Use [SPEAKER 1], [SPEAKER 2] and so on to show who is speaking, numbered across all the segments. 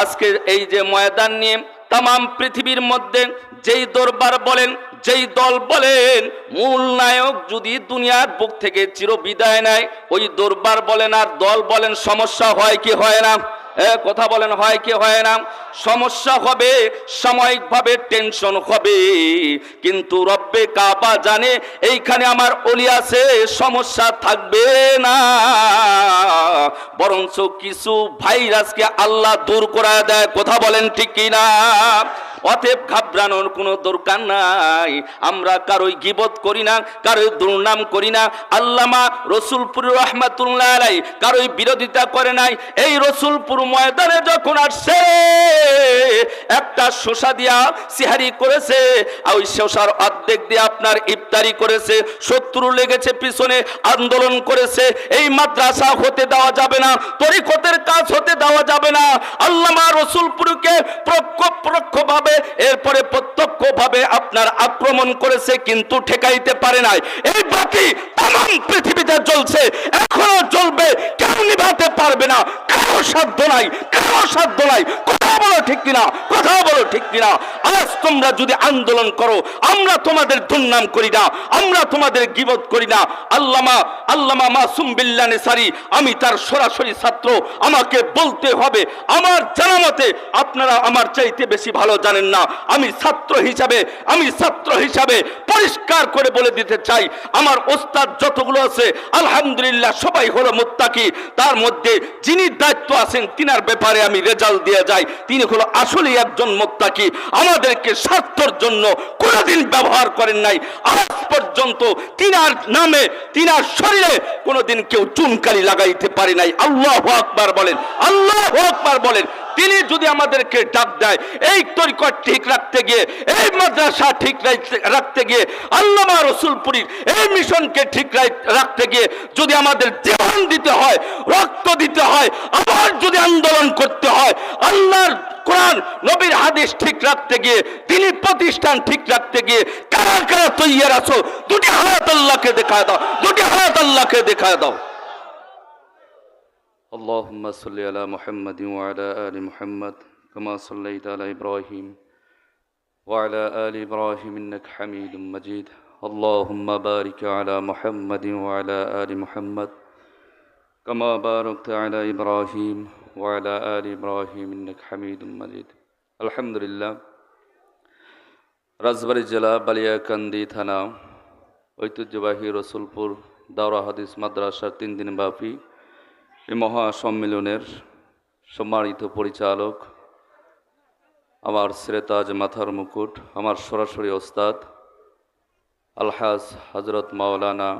[SPEAKER 1] আজকে এই যে ময়দান নিয়ে তাম পৃথিবীর মধ্যে যেই দরবার বলেন, যেই দল বলেন, মূল নায়ক যদি দুনিয়ার বুক থেকে চির বিদায় নেয়, ওই দরবার বলেন আর দল বলেন সমস্যা হয় কি হয় না। কথা বলেন হয় কি হয় না? সমস্যা হবে, সাময়িকভাবে টেনশন হবে। কিন্তু রব্বে কাবা জানে, এইখানে আমার অলি আছে, সমস্যা থাকবে না। বরঞ্চ কিছু ভাইরাসকে আল্লাহ দূর করা দেয়, কথা বলেন ঠিক কিনা? অতএব ঘাবড়ানোর কোনো দরকার নাই। আমরা কারোই গিবত করি না, কারোই দুর্নাম করি না। আল্লামা রসুলপুর রহমাতুল্লাহ আলাই কারোই বিরোধিতা করে নাই। এই রসুলপুর ময়দানে যখন আসছে, একটা শোষা দিয়া সিহারি করেছে, আর ওই শোষার অর্ধেক দিয়ে আপনার ইফতারি করেছে, শত্রু লেগেছে পিছনে, আন্দোলন করেছে। এই মাদ্রাসা হতে দেওয়া যাবে না, তরিকতের কাজ হতে দেওয়া যাবে না। আল্লামা রসুলপুরকে প্রক্ষ প্রত্যক্ষভাবে এরপরে প্রত্যক্ষভাবে আপনার আক্রমণ করেছে, কিন্তু ঠেকাইতে পারে নাই। এই বাতি তাম পৃথিবীতে জ্বলছে, এখনও জ্বলবে, কেউ নিভাতে পারবে না। কারও সাধ্য নাই, কারও সাধ্য নাই। কথা বলো ঠিক কিনা? কথা বলো ঠিক কিনা? আজ তোমরা যদি আন্দোলন করো, আমরা তোমাদের দুর্নাম করি না, আমরা তোমাদের গিবত করি না। আল্লামা আল্লামা মাসুম বিল্লানে সারি আমি তার সরাসরি ছাত্র, আমাকে বলতে হবে। আমার জানা মতে আপনারা আমার চাইতে বেশি ভালো জানেন না। আমি ছাত্র হিসাবে, আমি ছাত্র হিসাবে পরিষ্কার করে বলে দিতে চাই, আমার ওস্তাদ যতগুলো আছে, আলহামদুলিল্লাহ সবাই হলো মুত্তাকি। তার মধ্যে যিনি দায়িত্ব আছেন, তিনার ব্যাপারে আমি রেজাল্ট দিয়ে যাই। তিনি হলো আসলে একজন মুত্তাকি। আমাদেরকে স্বার্থর জন্য কোনোদিন ব্যবহার করেন নাই। আজ পর্যন্ত তিনার নামে, তিনার শরীরে কোনোদিন কেউ চুনকালি লাগাইতে পারে নাই। আল্লাহ আকবার বলেন, আল্লাহ আকবার বলেন। তিনি যদি আমাদেরকে ডাক দেয়, এই তরিকট ঠিক রাখতে গিয়ে, এই মাদ্রাসা ঠিক রাখতে- গিয়ে, আল্লামা রসুলপুরীর এই মিশনকে ঠিক রাখতে গিয়ে যদি আমাদের জীবন দিতে হয়, রক্ত দিতে হয়, আবার যদি আন্দোলন করতে হয়, আল্লাহর কোরআন, নবীর হাদিস ঠিক রাখতে গিয়ে, তিনি প্রতিষ্ঠান ঠিক রাখতে গিয়ে, কারা কারা তৈয়ার আছো, দুটি হাত আল্লাহকে দেখায় দাও, দুটি হাত আল্লাহকে দেখায় দাও।
[SPEAKER 2] اللهم صل على محمد وعلى آل محمد كما صليت على إبراهيم وعلى آل إبراهيم إنك حميد مجيد اللهم بارك على محمد وعلى آل محمد كما باركت على إبراهيم وعلى آل إبراهيم إنك حميد مجيد الحمد لله রাজবাড়ী জেলা বালিয়াকান্দি থানা ঐতিহ্যবাহী রসুলপুর দাওরা হাদিস মাদ্রাসার তিন দিন ব্যাপী এই মহা সম্মেলনের সম্মানিত পরিচালক, আমার শ্রেতাজ মাথার মুকুট, আমার সরাসরি ওস্তাদ, আলহাজ হজরত মাওলানা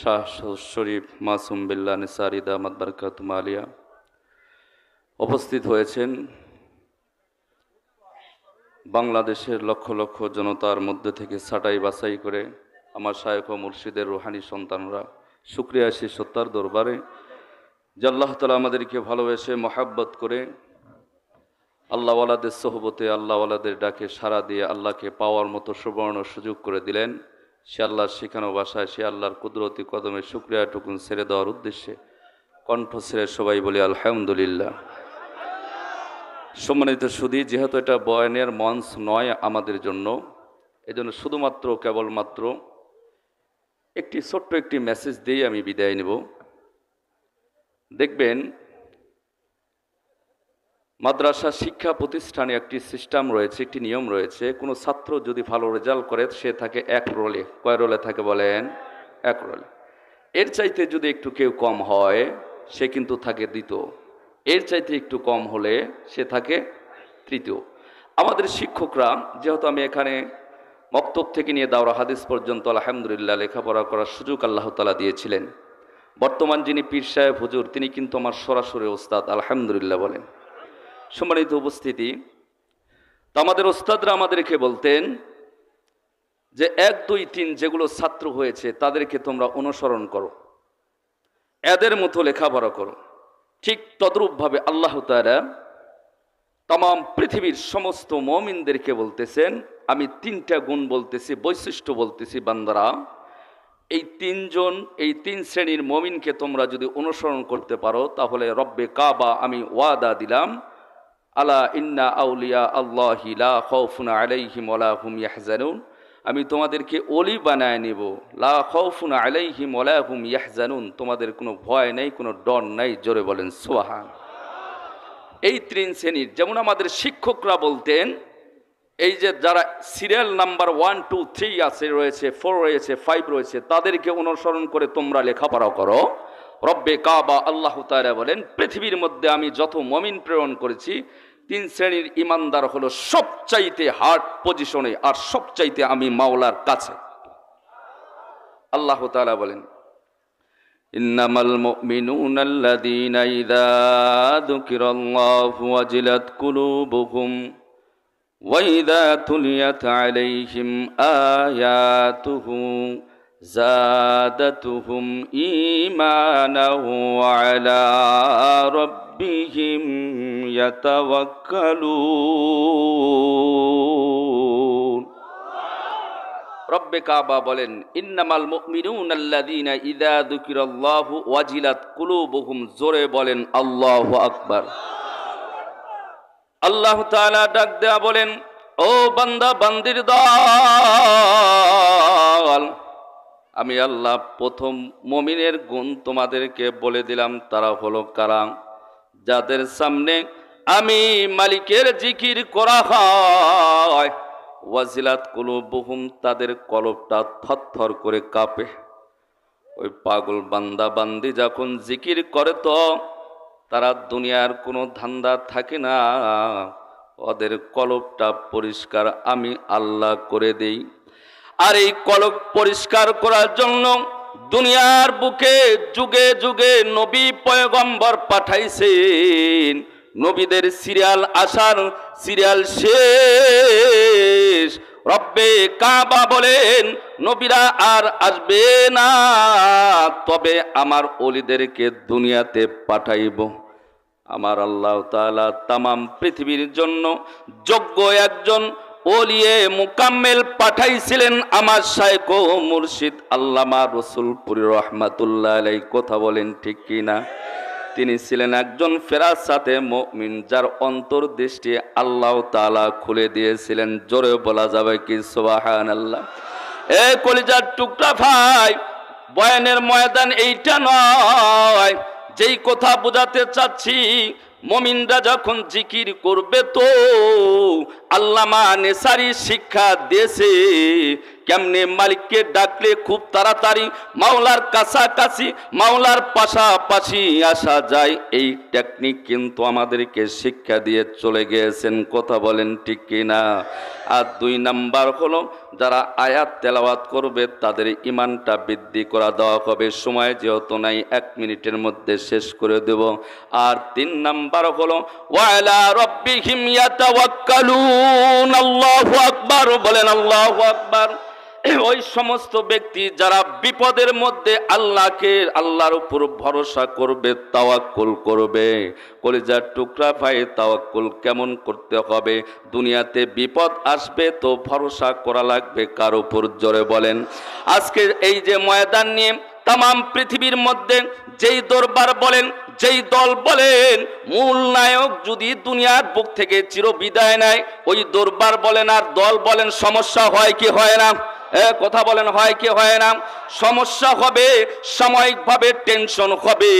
[SPEAKER 2] শাহ শরীফ মাসুম বিল্লা নিসারি দামাদ বরকাত মালিয়া উপস্থিত হয়েছেন। বাংলাদেশের লক্ষ লক্ষ জনতার মধ্যে থেকে ছাঁটাই বাছাই করে আমার শায়ক ও মুর্শিদের রুহানি সন্তানরা শুক্রিয়া সে সত্তার দরবারে, যে আল্লাহ তালা আমাদেরকে ভালোবেসে মহাব্বত করে আল্লাহওয়ালাদের সহবতে আল্লাহওয়ালাদের ডাকে সাড়া দিয়ে আল্লাহকে পাওয়ার মতো সুবর্ণ সুযোগ করে দিলেন। সে আল্লাহর শেখানো ভাষায়, সে আল্লাহর কুদরতি কদমে শুক্রিয়াটুকুন ছেড়ে দেওয়ার উদ্দেশ্যে কণ্ঠ ছেড়ে সবাই বলি, আলহামদুলিল্লাহ। সম্মানিত সুদী যেহেতু এটা বয়ানের মঞ্চ নয় আমাদের জন্য, এজন্য শুধুমাত্র, কেবলমাত্র একটি ছোট্ট একটি মেসেজ দিয়ে আমি বিদায় নেব। দেখবেন, মাদ্রাসা শিক্ষা প্রতিষ্ঠানে একটি সিস্টেম রয়েছে, একটি নিয়ম রয়েছে, কোনো ছাত্র যদি ভালো রেজাল্ট করে, সে থাকে এক রোলে কয় রোলে থাকে বলেন? এক রোলে এর চাইতে যদি একটু কেউ কম হয়, সে কিন্তু থাকে দ্বিতীয়। এর চাইতে একটু কম হলে সে থাকে তৃতীয়। আমাদের শিক্ষকরা, যেহেতু আমি এখানে মক্তব থেকে নিয়ে দাওরা হাদিস পর্যন্ত আলহামদুলিল্লাহ লেখাপড়া করার সুযোগ আল্লাহ তালা দিয়েছিলেন। বর্তমান যিনি পীর সাহেব, হুজুর, তিনি কিন্তু আমার সরাসরি ওস্তাদ, আলহামদুলিল্লাহ বলেন। সম্মানিত উপস্থিতি, তো আমাদের ওস্তাদরা আমাদেরকে বলতেন যে এক, দুই, তিন যেগুলো ছাত্র হয়েছে, তাদেরকে তোমরা অনুসরণ করো। এদের মতো লেখাপড়া করো। ঠিক তদ্রূপভাবে আল্লাহ তারা তাম পৃথিবীর সমস্ত মমিনদেরকে বলতেছেন আমি তিনটা গুণ বলতেছি, বৈশিষ্ট্য বলতেছি বান্দারা। এই তিনজন, এই তিন শ্রেণির মমিনকে তোমরা যদি অনুসরণ করতে পারো, তাহলে রব্বে কাবা আমি ওয়াদা দিলাম। আলা ইন্না আউলিয়া আল্লাহ লা খৌফুন আলাইহিম ওলা হুম ইয়াহজানুন। আমি তোমাদেরকে অলি বানায় নেব। লা খৌফুন আলাইহিম ওলা হুম ইয়াহজানুন। তোমাদের কোনো ভয় নেই, কোনো ডর নাই, জোরে বলেন সোহান এই তিন শ্রেণির, যেমন আমাদের শিক্ষকরা বলতেন এই যে যারা serial number one two three আছে রয়েছে ফোর রয়েছে ফাইভ রয়েছে তাদেরকে অনুসরণ করে তোমরা লেখাপড়া করো রব্বে কাবা আল্লাহ তাআলা বলেন পৃথিবীর মধ্যে আমি যত মমিন প্রেরণ করেছি তিন শ্রেণীর ইমানদার হলো সবচাইতে হার্ড পজিশনে আর সবচাইতে আমি মাওলার কাছে আল্লাহ তাআলা বলেন إنما المؤمنون الذين إذا ذكر الله وجلت قلوبهم وإذا تليت عليهم آياته زادتهم إيمانا وعلى ربهم يتوكلون রব্বে কাবা বলেন ইন্নামাল মুমিনুন আল্লাযীনা ইযা যুকিরাল্লাহু ওয়াজিলাত কুলুবুহুম জোরে বলেন আল্লাহু আকবার আল্লাহ তালা ডাক দেয়া বলেন, ও বান্দা, বান্দির দল, আমি আল্লাহ প্রথম মমিনের গুণ তোমাদেরকে বলে দিলাম, তারা হলো কারা? যাদের সামনে আমি মালিকের জিকির করা হয়, ওয়াজিলাত কোনো বহুম তাদের কলবটা থরথর করে কাঁপে। ওই পাগল বান্দা, বান্দি যখন জিকির করে তো তারা দুনিয়ার কোনো ধান্দা থাকে না। ওদের কলবটা পরিষ্কার আমি আল্লাহ করে দেই। আর এই কলব পরিষ্কার করার জন্য দুনিয়ার বুকে যুগে যুগে নবী পয়গম্বর পাঠাইছেন। নবীদের সিরিয়াল আসার সিরিয়াল শেষ। রব্বে কাবা বলেন, নবীরা আর আসবে না। তবে আমার অলিদেরকে দুনিয়াতে পাঠাইব। আমার আল্লাহ তাআলা তামাম পৃথিবীর জন্য যোগ্য একজন ওলিয়ে মুকাম্মেল পাঠাইছিলেন আমার শায়ক ও মুর্শিদ আল্লামা রসুলপুরি রহমাতুল্লাহ আলাই কথা বলেন ঠিক কি না তিনি ছিলেন একজন ফেরাজ সাথে মমিন, যার অন্তর্দৃষ্টি আল্লাহ তালা খুলে দিয়েছিলেন। জোরে বলা যাবে কি? সুবাহান আল্লাহ এ কলিজার টুকরা ভাই, বয়ানের ময়দান এইটা নয়। যেই কথা বোঝাতে চাচ্ছি, মমিনরা যখন জিকির করবে তো আল্লামা নেসারি শিক্ষা দিয়েছে। কেমনে মালিককে ডাকলে খুব তাড়াতাড়ি? মাওলার কাছাকাছি, মাওলার পাশাপাশি আসা যায়। এই টেকনিক কিন্তু আমাদেরকে শিক্ষা দিয়ে চলে গিয়েছেন। কথা বলেন ঠিক কিনা? আর দুই নাম্বার হলো, যারা আয়াত তেলাওয়াত করবে, তাদের ইমানটা বৃদ্ধি করা দেওয়া হবে। সময় যেহেতু নাই, এক মিনিটের মধ্যে শেষ করে দেব। আর তিন নাম্বার হলো, ওয়ালা ইয়াতাওয়াক্কালুন, আল্লাহু আকবার। বলেন আল্লাহু আকবার। ওই সমস্ত ব্যক্তি যারা বিপদের মধ্যে আল্লাহকে, আল্লাহর উপর ভরসা করবে, তাওয়াক্কুল করবে। কলিজার টুকরা ভাই, তাওয়াক্কুল কেমন করতে হবে? দুনিয়াতে বিপদ আসবে তো ভরসা করা লাগবে কার উপর? জোরে বলেন। আজকে এই যে ময়দান নিয়ে তাম পৃথিবীর মধ্যে যেই দরবার বলেন, যেই দল বলেন, মূল নায়ক যদি দুনিয়ার বুক থেকে চির বিদায় নেয়, ওই দরবার বলেন আর দল বলেন সমস্যা হয় কি হয় না? কথা বলেন, হয় কি, হয় না? সমস্যা হবে, সাময়িকভাবে টেনশন হবে।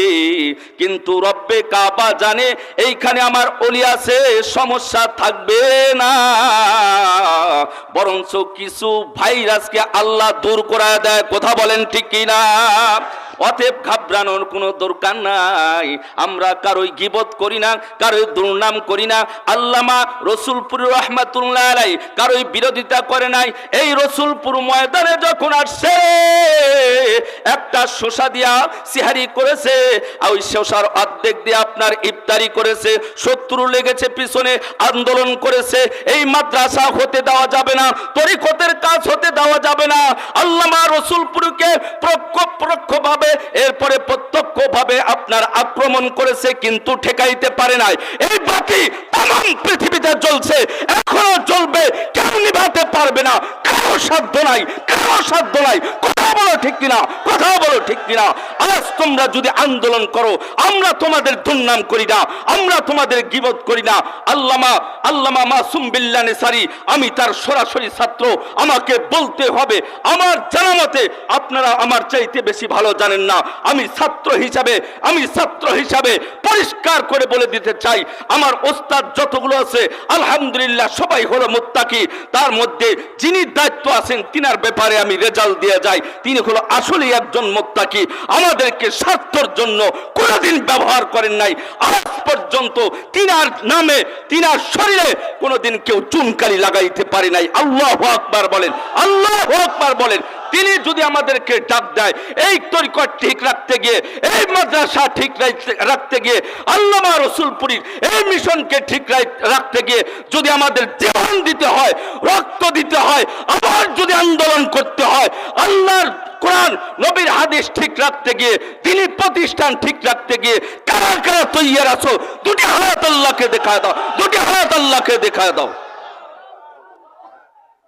[SPEAKER 2] কিন্তু রব্বে কাবা জানে, এইখানে আমার অলি আছে, সমস্যা থাকবে না। বরঞ্চ কিছু ভাইরাসকে আল্লাহ দূর করা দেয়, কথা বলেন ঠিক কি না অতএব ঘাবড়ানোর কোনো দরকার নাই। আমরা কারোই গিবত করি না, কারোই দুর্নাম করি না। আল্লামা রসুলপুর রহমাতুল্লাহ আলাই কারোই বিরোধিতা করে নাই। এই রসুলপুর ময়দানে যখন আসছে শোষা দিয়া সিহারি করেছে, আর ওই শোষার অর্ধেক দিয়ে আপনার ইফতারি করেছে, শত্রু লেগেছে পিছনে, আন্দোলন করেছে, এই মাদ্রাসা হতে দেওয়া যাবে না, তরিকতের কাজ হতে দেওয়া যাবে না। আল্লামা রসুলপুরকে প্রক্ষ ভাবে, এরপরে প্রত্যক্ষ ভাবে আপনার আক্রমণ করেছে, কিন্তু ঠেকাইতে পারে নাই। এই বাকি তাম পৃথিবীতে চলছে এখনও চলবে কেউ নিভাতে
[SPEAKER 1] পারবে না, কারও সাধ্য নাই সাধ্য নাই কথা বলো ঠিক কিনা কথা বলো ঠিক কিনা। আজ তোমরা যদি আন্দোলন করো, আমরা তোমাদের দুর্নাম করি না, আমরা তোমাদের গিবত করি না। আল্লামা আল্লামা মাসুম বিল্লানে সারি আমি তার সরাসরি ছাত্র, আমাকে বলতে হবে, আমার জানা মতে আপনারা আমার চাইতে বেশি ভালো জানেন না। আমি ছাত্র হিসাবে, আমি ছাত্র হিসাবে পরিষ্কার করে বলে দিতে চাই, আমার ওস্তাদ যতগুলো আছে, আলহামদুলিল্লাহ সবাই হলো মুত্তাকি। তার মধ্যে যিনি দায়িত্ব আছেন, তিনার ব্যাপারে আমি রেজাল্ট দিয়ে যাই। তিনি হলো আসলেই একজন মোত্তাকি। আমাদেরকে স্বার্থর জন্য কোনোদিন ব্যবহার করেন নাই। আজ পর্যন্ত তিনার নামে, তিনার শরীরে কোনোদিন কেউ চুনকালি লাগাইতে পারে নাই। আল্লাহ আকবার বলেন, আল্লাহ আকবার বলেন। তিনি যদি আমাদেরকে ডাক দেয়, এই তরিকট ঠিক রাখতে গিয়ে, এই মাদ্রাসা ঠিক রাখতে- গিয়ে, আল্লামা রসুলপুরীর এই মিশনকে ঠিক রাখতে গিয়ে যদি আমাদের জীবন দিতে হয়, রক্ত দিতে হয়, আবার যদি আন্দোলন করতে হয়, আল্লাহর কোরআন, নবীর হাদিস ঠিক রাখতে গিয়ে, তিনি প্রতিষ্ঠান ঠিক রাখতে গিয়ে, কারা কারা তৈয়ার আছো, দুটি হাত আল্লাহকে দেখা দাও, দুটি হাত আল্লাহকে দেখা দাও।